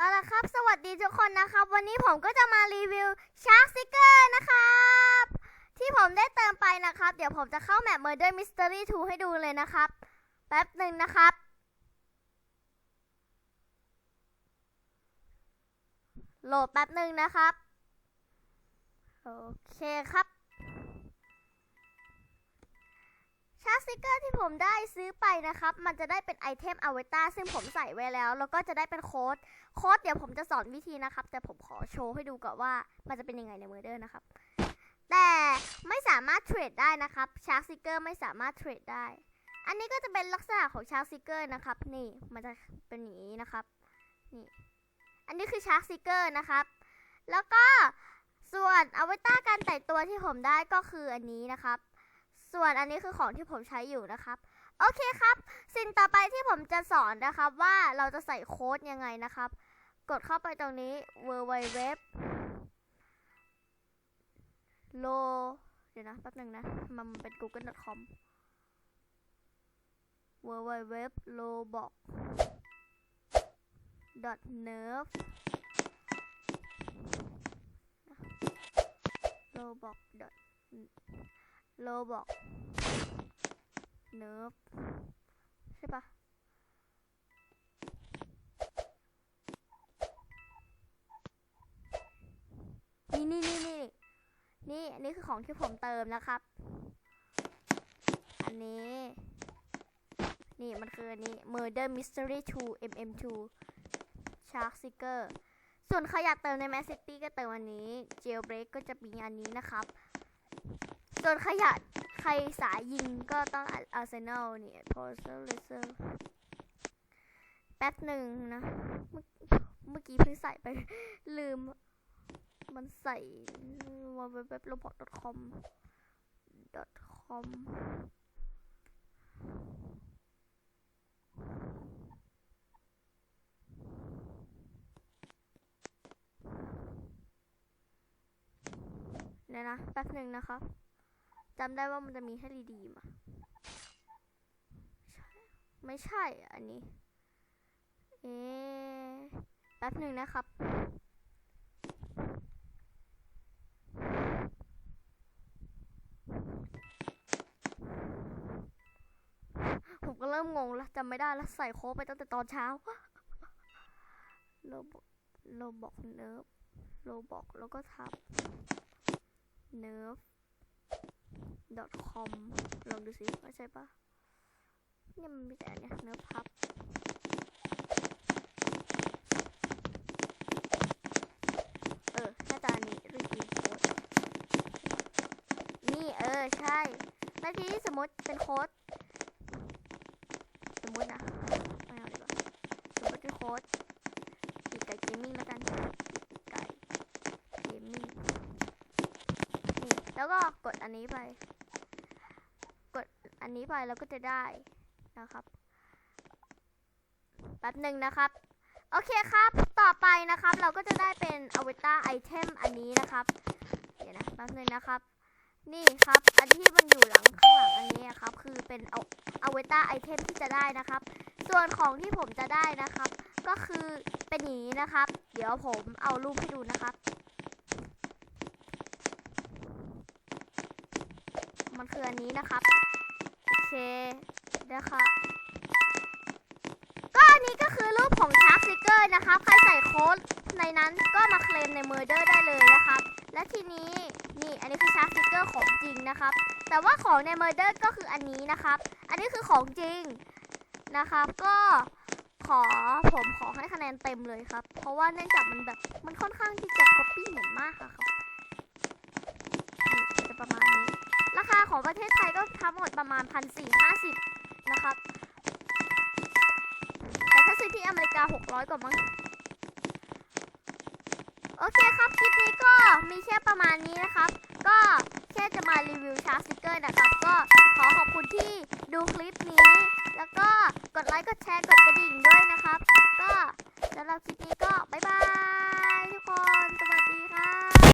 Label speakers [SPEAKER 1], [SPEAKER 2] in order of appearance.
[SPEAKER 1] เอาละครับ สวัสดีทุกคนนะครับ วันนี้ผมก็จะมารีวิวชาร์ k ส i กเกอร์นะครับ ที่ผมได้เติมไปนะครับ เดี๋ยวผมจะเข้าแมป Murder Mystery 2 ให้ดูเลยนะครับ แป๊บหนึ่งนะครับ โหลดแป๊บหนึ่งนะครับ โอเคครับ ชาร์ k ส i กเกอร์ที่ผมได้ซื้อไปนะครับ มันจะได้เป็นไอเทมอเวตาซึ่งผมใส่ไว้แล้ว แล้วก็จะได้เป็นโค้ด โค้ดเดี๋ยวผมจะสอนวิธีนะครับ แต่ผมขอโชว์ให้ดูก่อนว่ามันจะเป็นยังไงในมือเดอร์นะครับ แต่ไม่สามารถเทรดได้นะครับ ชาร์ k ซิกเกอร์ไม่สามารถเทรดได้ อันนี้ก็จะเป็นลักษณะของชาร์ k ซิกเกอร์นะครับ นี่ มันจะเป็นอย่างนี้นะครับ นี่ อันนี้คือชาร์ k ซิกเกอร์นะครับ แล้วก็ส่วนอเวตาการแต่งตัวที่ผมได้ก็คืออันนี้นะครับ ส่วนอันนี้คือของที่ผมใช้อยู่นะครับ โอเคครับ สิ่งต่อไปที่ผมจะสอนนะครับว่าเราจะใส่โค้ดยังไงนะครับ กดเข้าไปตรงนี้ w w w โลเดี๋ยวนะแป๊บหนึ่งนะ มันเป็น google.com w w w l o b o x nerf roblox roblox nerf ใช่ปะนี่นี่นี่นี่นี่อันนี้คือของที่ผมเติมนะครับ อันนี้ นี่มันคืออันนี้ Murder Mystery 2 MM2 Shark Seeker ส่วนใครอยากเติมใน Mass City ก็เติมอันนี้ Jailbreak ก็จะมีอันนี้นะครับ ส่วนใครอยากใครสายยิงก็ต้อง Arsenal นี่ Pulsar Laser แป๊บหนึ่งนะ เมื่อกี้เพิ่งใส่ไป ลืม มันใส่ว่าเว็บ robot com com เนี่ยนะ แป๊บหนึ่งนะครับ จำได้ว่ามันจะมีให้รีดีมอะไม่ใช่อันนี้ เอ๊แป๊บหนึ่งนะครับ ผมก็เริ่มงงแล้วจำไม่ได้แล้วใส่โค้ไปตั้งแต่ตอนเช้าโลบอกโลบอกเนิร์ฟโลบอกแล้วก็ทับ nerf com ลองดูสิว่าใช่ปะเนี่ยมันมีแต่เนี่ย nerf hub เออน่าจะอันนี้รีดีโค้ดนี่เออใช่แล้วทีนี้สมมติเป็นโค้ดสมมตินะไม่เอาดีกว่าสมมติเป็นโค้ดปีกไก่เกมมิ่งแล้วกันปีกไก่เกมมิ่งนี่แล้วก็กดอันนี้ไป อันนี้ไปแล้วก็จะได้นะครับแป๊บหนึ่งนะครับ โอเคครับ ต่อไปนะครับ เราก็จะได้เป็นอวตารไอเทมอันนี้นะครับ เดี๋ยวนะแป๊บหนึ่งนะครับ นี่ครับ อันที่มันอยู่หลังข้างหลังอันนี้ครับ คือเป็นเอาอวตารไอเทมที่จะได้นะครับ ส่วนของที่ผมจะได้นะครับ ก็คือเป็นอย่างนี้นะครับ เดี๋ยวผมเอารูปให้ดูนะครับ มันคืออันนี้นะครับ เคนะคะก็อันนี้ก็คือรูปของชาร์ k ซิกเกอร์นะครับ ใครใส่โค้ดในนั้นก็มาเคลมในเมอร์เดอร์ได้เลยนะครับ และทีนี้นี่อันนี้คือชาร์ k ซิกเกอร์ของจริงนะครับ แต่ว่าของในเมอร์เดอร์ก็คืออันนี้นะครับ อันนี้คือของจริงนะครับ ก็ขอผมขอให้คะแนนเต็มเลยครับ เพราะว่าเนื่องจากมันแบบมันค่อนข้างที่จะ copy เหมือนมากอะครับจะประมาณนี้ ของประเทศไทยก็ทั้งหมดประมาณ 1,450 นะครับ แต่ถ้าซื้อที่อเมริกา 600 กว่ามั้ง โอเคครับ คลิปนี้ก็มีแค่ประมาณนี้นะครับ ก็แค่จะมารีวิวชาร์ k สติกเกอร์นะครับ ก็ขอขอบคุณที่ดูคลิปนี้ แล้วก็กดไลค์ กดแชร์ กดกระดิ่งด้วยนะครับ ก็สำหรับคลิปนี้ก็บ๊ายบาย